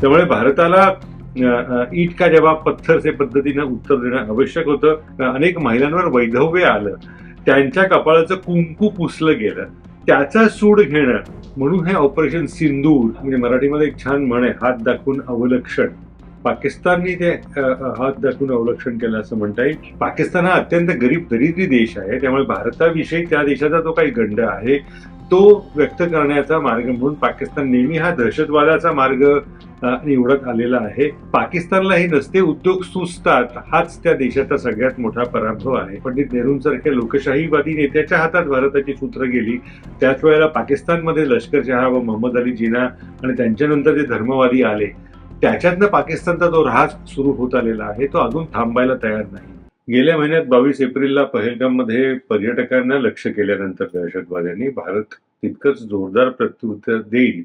त्यामुळे भारताला ईट का जवाब पत्थरचे पद्धतीनं उत्तर देणं आवश्यक होतं अनेक महिलांवर वैधव्य आलं. त्यांच्या कपाळाचं कुंकू पुसलं गेलं. त्याचा सूड घेणं म्हणून हे ऑपरेशन सिंदूर म्हणजे मराठीमध्ये एक छान म्हण आहे हात दाखवून अवलक्षण. पाकिस्ताननी ते हात दाखवून अवलक्षण केलं असं म्हणता येईल. पाकिस्तान हा अत्यंत गरीब दरिद्री देश आहे. त्यामुळे भारताविषयी त्या देशाचा तो काही गंड आहे. तो व्यक्त करण्याचा मार्ग म्हणून पाकिस्तान नेहमी हा दहशतवादाचा मार्ग निवडत आलेला आहे. पाकिस्तानला हे नसते उद्योग सुचतात हाच त्या देशाचा सगळ्यात मोठा पराभव आहे. पंडित नेहरूंसारख्या लोकशाहीवादी नेत्याच्या हातात भारताची सूत्र गेली. त्याच वेळेला पाकिस्तानमध्ये लष्कर शहा व मोहम्मद अली जिना आणि त्यांच्यानंतर जे धर्मवादी आले त्याच्यातनं पाकिस्तानचा जो ऱ्हास सुरू होत आलेला आहे. तो अजून थांबायला तयार नाही. गेल्या महिन्यात बावीस एप्रिलला पहलगाममध्ये पर्यटकांना लक्ष केल्यानंतर दहशतवाद्यांनी भारत तितकंच जोरदार प्रत्युत्तर देईल.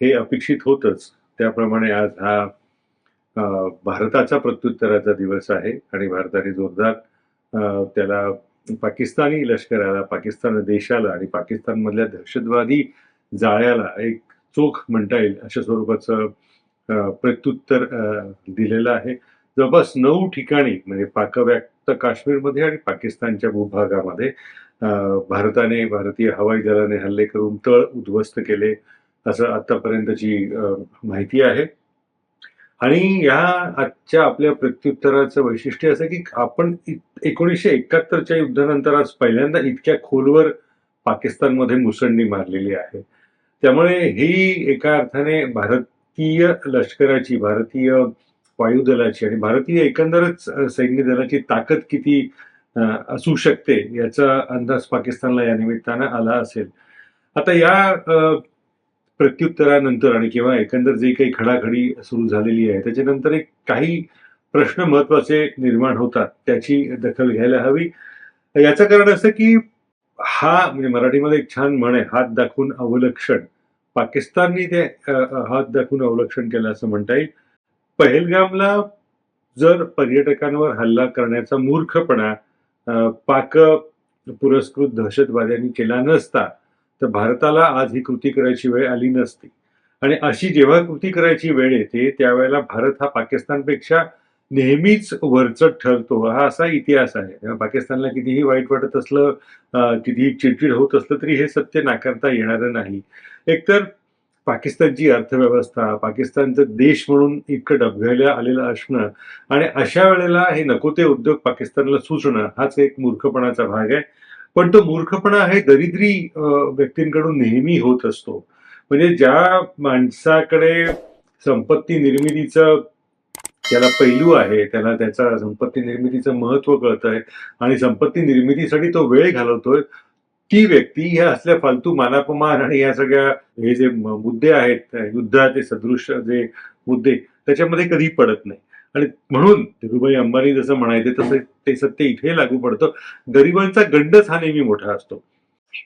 हे अपेक्षित होतच. त्याप्रमाणे आज हा भारताचा प्रत्युत्तराचा दिवस आहे आणि भारताने जोरदार त्याला पाकिस्तानी लष्कराला पाकिस्तान देशाला आणि पाकिस्तानमधल्या दहशतवादी जाळ्याला एक चोख म्हणता येईल अशा स्वरूपाचं प्रत्युत्तर दिलेलं आहे. जवळपास नऊ ठिकाणी म्हणजे पाकव्याप्त काश्मीरमध्ये आणि पाकिस्तानच्या भूभागामध्ये भारताने भारतीय हवाई दलाने हल्ले करून तळ उद्ध्वस्त केले असं आतापर्यंतची माहिती आहे. आणि या आजच्या आपल्या प्रत्युत्तराचं वैशिष्ट्य असं की आपण एकोणीसशे एकाहत्तरच्या युद्धानंतर आज पहिल्यांदा इतक्या खोलवर पाकिस्तानमध्ये मुसंडी मारलेली आहे. त्यामुळे ही एका अर्थाने भारतीय लष्कराची भारतीय वायुदलाची आणि भारतीय एकंदरच सैन्य दलाची ताकद किती असू शकते. याचा अंदाज पाकिस्तानला या निमित्तानं आला असेल. आता या प्रत्युत्तरानंतर आणि किंवा एकंदर जे काही खडाखडी सुरू झालेली आहे त्याच्यानंतर एक काही प्रश्न महत्त्वाचे निर्माण होतात त्याची दखल घ्यायला हवी. याचं कारण असं की हा म्हणजे मराठीमध्ये एक छान म्हण आहे हात दाखवून अवलक्षण. पाकिस्ताननी ते हात दाखवून अवलक्षण केलं असं म्हणता येईल. पहलगामला जर पर्यटकांवर हल्ला करण्याचा मूर्खपणा पाक पुरस्कृत दहशतवाद्यांनी केला नसता तर भारताला आज ही कृती करायची वेळ आली नसती. आणि अशी जेव्हा कृती करायची वेळ येते त्यावेळेला भारत हा पाकिस्तानपेक्षा नेहमीच वरचट ठरतो. हा असा इतिहास आहे. पाकिस्तानला कितीही वाईट वाटत असलं कितीही चिडचिड होत असलं तरी हे सत्य नाकारता येणार नाही. एकतर पाकिस्तानची अर्थव्यवस्था पाकिस्तानचं देश म्हणून इतकं डबघायला आलेलं असणं आणि अशा वेळेला हे नको ते उद्योग पाकिस्तानला सुचणं हाच एक मूर्खपणाचा भाग आहे. पण तो मूर्खपणा हे दरिद्री व्यक्तींकडून नेहमी होत असतो. म्हणजे ज्या माणसाकडे संपत्ती निर्मितीचं त्याला पैलू आहे त्याला त्याचा संपत्ती निर्मितीचं महत्त्व कळतंय आणि संपत्ती निर्मितीसाठी तो वेळ घालवतोय ती व्यक्ती ह्या असल्या फालतू मानापमान आणि या सगळ्या हे जे मुद्दे आहेत युद्धाचे सदृश जे मुद्दे त्याच्यामध्ये कधी पडत नाही. आणि म्हणून धीरुभाई अंबानी जसं म्हणायचे तसं ते सत्य इथे लागू पडतं. गरिबांचा गंडच हा नेहमी मोठा असतो.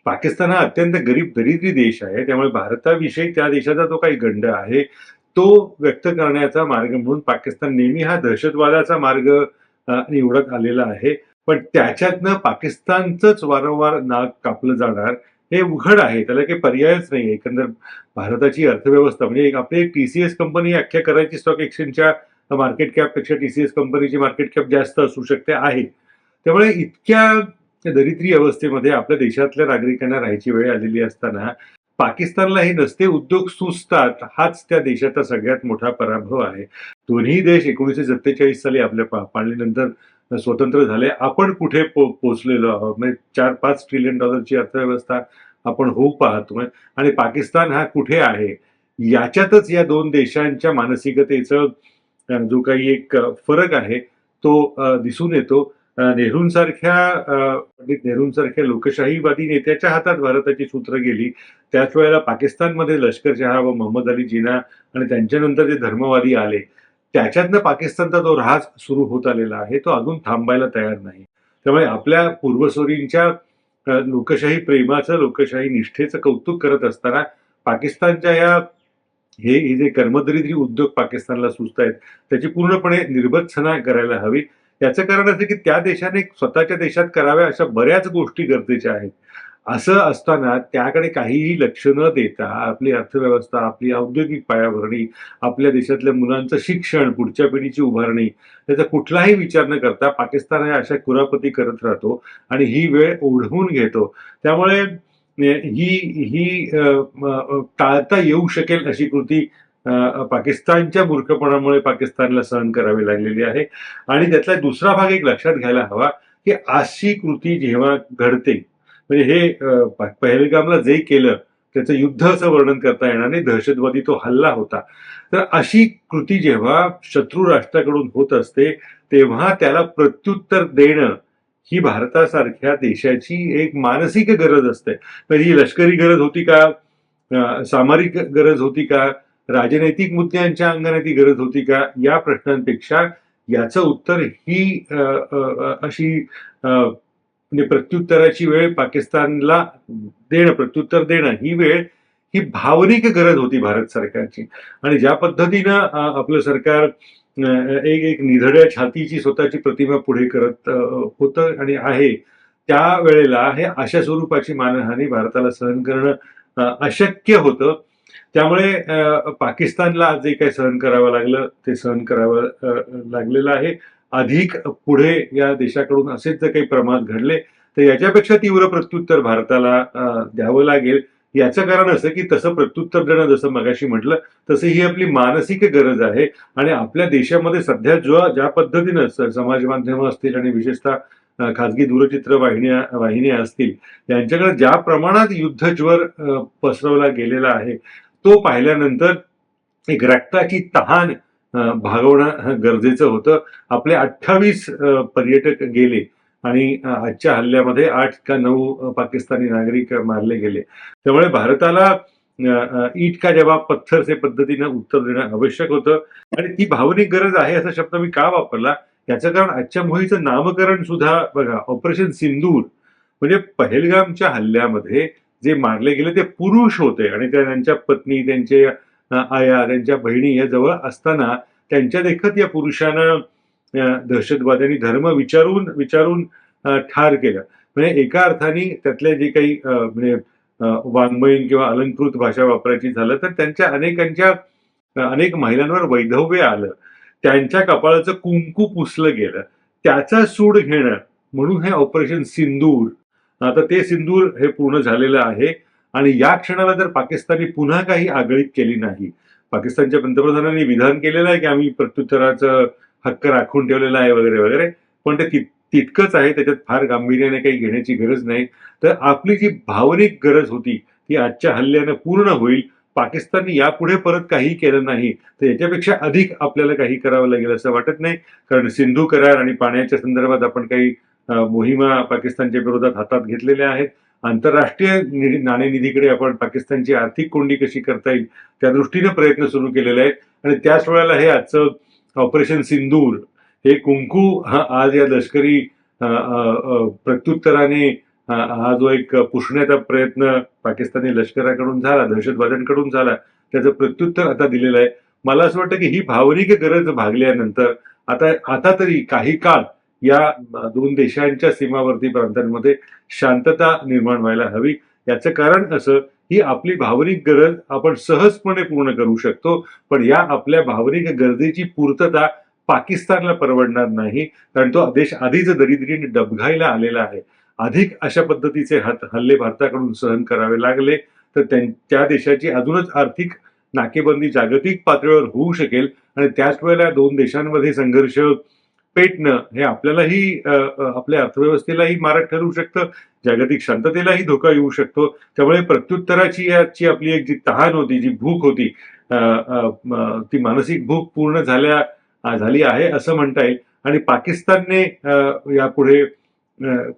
पाकिस्तान हा अत्यंत गरीब दरिद्री देश आहे. त्यामुळे भारताविषयी त्या देशाचा जो काही गंड आहे तो व्यक्त करण्याचा मार्ग म्हणून पाकिस्तान नेहमी हा दहशतवादाचा मार्ग निवडत आलेला आहे. पण त्याच्यातनं पाकिस्तानचंच वारंवार नाक कापलं जाणार हे उघड आहे. त्याला काही पर्यायच नाही एकंदर भारताची अर्थव्यवस्था म्हणजे एक आपली सी टीसीएस कंपनी अख्ख्या करायची स्टॉक एक्सचेंजच्या मार्केट कॅपपेक्षा टीसीएस कंपनीची मार्केट कॅप जास्त असू शकते आहे. त्यामुळे इतक्या दरिद्री अवस्थेमध्ये आपल्या देशातल्या नागरिकांना राहायची वेळ आलेली असताना पाकिस्तानला हे नसते उद्योग सुचतात हाच त्या देशाचा सगळ्यात मोठा पराभव आहे. दोन्ही देश एकोणीसशे सत्तेचाळीस साली आपल्या पा- स्वतंत्र झाले. आपण कुठे पो पोचलेलो आहोत? म्हणजे चार पाच ट्रिलियन डॉलरची अर्थव्यवस्था आपण होऊ पाहतोय आणि पाकिस्तान हा कुठे आहे? याच्यातच या दोन देशांच्या मानसिकतेचं जो काही एक फरक आहे तो दिसून येतो. नेहरूंसारख्या पंडित नेहरूंसारख्या लोकशाहीवादी नेत्याच्या हातात भारताची सूत्र गेली. त्याच वेळेला पाकिस्तानमध्ये लष्कर शहा व मोहम्मद अली जिना आणि त्यांच्यानंतर जे धर्मवादी आले त्याच्यातनं पाकिस्तानचा जो ऱ्हास सुरू होत आलेला आहे तो अजून थांबायला तयार नाही. त्यामुळे आपल्या पूर्वसुरींच्या लोकशाही प्रेमाचं लोकशाही निष्ठेचं कौतुक करत असताना पाकिस्तानच्या या हे जे कर्मदरिद्री उद्योग पाकिस्तानला सुचत आहेत त्याची पूर्णपणे निर्बत्सना करायला हवी. याचं कारण असं की त्या देशाने स्वतःच्या देशात कराव्या अशा बऱ्याच गोष्टी गरजेच्या आहेत. असं असताना त्याकडे काहीही लक्ष न देता आपली अर्थव्यवस्था आपली औद्योगिक पायाभरणी आपल्या देशातल्या मुलांचं शिक्षण पुढच्या पिढीची उभारणी त्याचा कुठलाही विचार न करता पाकिस्तान हे अशा कुरापती करत राहतो आणि ही वेळ ओढवून घेतो. त्यामुळे ही ही टाळता येऊ शकेल अशी कृती पाकिस्तानच्या मूर्खपणामुळे पाकिस्तानला सहन करावी लागलेली आहे. आणि त्यातला दुसरा भाग एक लक्षात घ्यायला हवा की अशी कृती जेव्हा घडते म्हणजे हे पहलगामला जे केलं त्याचं युद्ध असं वर्णन करता येणार नाही. दहशतवादी तो हल्ला होता. तर अशी कृती जेव्हा शत्रू राष्ट्राकडून होत असते तेव्हा त्याला प्रत्युत्तर देणं ही भारतासारख्या देशाची एक मानसिक गरज असते. तर ही लष्करी गरज होती का? सामरिक गरज होती का? राजनैतिक मुद्द्यांच्या अंगाने ती गरज होती का? या प्रश्नांपेक्षा याचं उत्तर ही अशी म्हणजे प्रत्युत्तराची वेळ पाकिस्तानला देणं प्रत्युत्तर देणं ही वेळ ही भावनिक गरज होती भारत सरकारची. आणि ज्या पद्धतीनं आपलं सरकार एक एक निधड्या छातीची स्वतःची प्रतिमा पुढे करत होतं आणि आहे त्या वेळेला हे अशा स्वरूपाची मानहानी भारताला सहन करणं अशक्य होतं. त्यामुळे पाकिस्तानला जे काही सहन करावं लागलं ते सहन करावं लागलेलं आहे. अधिक पुढे या देशाकडून असेच जर काही प्रमाद घडले तर याच्यापेक्षा तीव्र प्रत्युत्तर भारताला द्यावं लागेल. याचं कारण असं की तसं प्रत्युत्तर देणं जसं मगाशी म्हटलं तसं ही आपली मानसिक गरज आहे. आणि आपल्या देशामध्ये सध्या जो ज्या पद्धतीनं समाज माध्यमं असतील आणि विशेषतः खाजगी दूरचित्र वाहिन्या वाहिन्या असतील यांच्याकडे ज्या प्रमाणात युद्धज्वर पसरवला गेलेला आहे तो पाहिल्यानंतर एक रक्ताची तहान भागवणं गरजेचं होतं. आपले अठ्ठावीस पर्यटक गेले आणि आजच्या हल्ल्यामध्ये आठ का नऊ पाकिस्तानी नागरिक मारले गेले. त्यामुळे भारताला ईट का जबाब पत्थर से पद्धतीनं उत्तर देणं आवश्यक होतं. आणि ती भावनिक गरज आहे असा शब्द मी का वापरला? याचं कारण आजच्या मोहीचं नामकरण सुद्धा बघा ऑपरेशन सिंदूर म्हणजे पहलगामच्या हल्ल्यामध्ये जे मारले गेले ते पुरुष होते. आणि त्या त्यांच्या पत्नी त्यांचे आया त्यांच्या बहिणी या जवळ असताना त्यांच्या देखत या पुरुषांना दहशतवाद्यांनी धर्म विचारून विचारून ठार केलं. म्हणजे एका अर्थाने त्यातले जे काही म्हणजे वाङ्मयीन किंवा अलंकृत भाषा वापरायची झालं तर त्यांच्या अनेकांच्या अनेक महिलांवर वैधव्य आलं. त्यांच्या कपाळाचं कुंकू पुसलं गेलं. त्याचा सूड घेणं म्हणून हे ऑपरेशन सिंदूर. आता ते सिंदूर हे पूर्ण झालेलं आहे. आणि या क्षणाला जर पाकिस्तानने पुन्हा काही आगळीत केली नाही. पाकिस्तानच्या पंतप्रधानांनी विधान केलेलं आहे की आम्ही प्रत्युत्तराचं हक्क राखून ठेवलेला आहे वगैरे वगैरे. पण ते तितकंच आहे त्याच्यात फार गांभीर्याने काही घेण्याची गरज नाही. तर आपली जी भावनिक गरज होती ती आजच्या हल्ल्यानं पूर्ण होईल. पाकिस्तानने यापुढे परत काही केलं नाही. तर याच्यापेक्षा अधिक आपल्याला काही करावं लागेल असं वाटत नाही. कारण सिंधू करार आणि पाण्याच्या संदर्भात आपण काही मोहिमा पाकिस्तानच्या विरोधात हातात घेतलेल्या आहेत. आंतरराष्ट्रीय निधी- नाणेनिधीकडे आपण पाकिस्तानची आर्थिक कोंडी कशी करता येईल त्या दृष्टीने प्रयत्न सुरू केलेले आहेत. आणि त्याच वेळेला हे आजचं ऑपरेशन सिंदूर हे कुंकू हा आज या लष्करी प्रत्युत्तराने हा जो एक पुसण्याचा प्रयत्न पाकिस्तानी लष्कराकडून झाला दहशतवाद्यांकडून झाला त्याचं प्रत्युत्तर आता दिलेलं आहे. मला असं वाटतं की ही भावनिक गरज भागल्यानंतर आता आता तरी काही काळ या दोन देशांच्या सीमावर्ती प्रांतांमध्ये शांतता निर्माण व्हायला हवी. याचं कारण असं ही आपली भावनिक गरज आपण सहजपणे पूर्ण करू शकतो पण या आपल्या भावनिक गरजेची पूर्तता पाकिस्तानला परवडणार नाही कारण तो देश आधीच दरिद्रीने डबघाईला आलेला आहे. अधिक अशा पद्धतीचे हात हल्ले भारताकडून सहन करावे लागले तर त्या देशाची अजूनच आर्थिक नाकेबंदी जागतिक पातळीवर होऊ शकेल आणि त्याच वेळेला दोन देशांमध्ये संघर्ष पेटणं हे आपल्यालाही आपल्या अर्थव्यवस्थेलाही मारक ठरू शकतं जागतिक शांततेलाही धोका येऊ शकतो. त्यामुळे प्रत्युत्तराची याची आपली एक जी तहान होती जी भूक होती ती मानसिक भूक पूर्ण झाल्या झाली आहे असं म्हणता येईल. आणि पाकिस्तानने यापुढे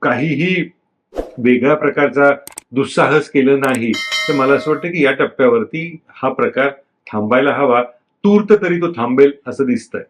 काहीही वेगळ्या प्रकारचा दुस्साहस केलं नाही. तर मला असं वाटतं की या टप्प्यावरती हा प्रकार थांबायला हवा. तूर्त तरी तो थांबेल असं दिसतंय.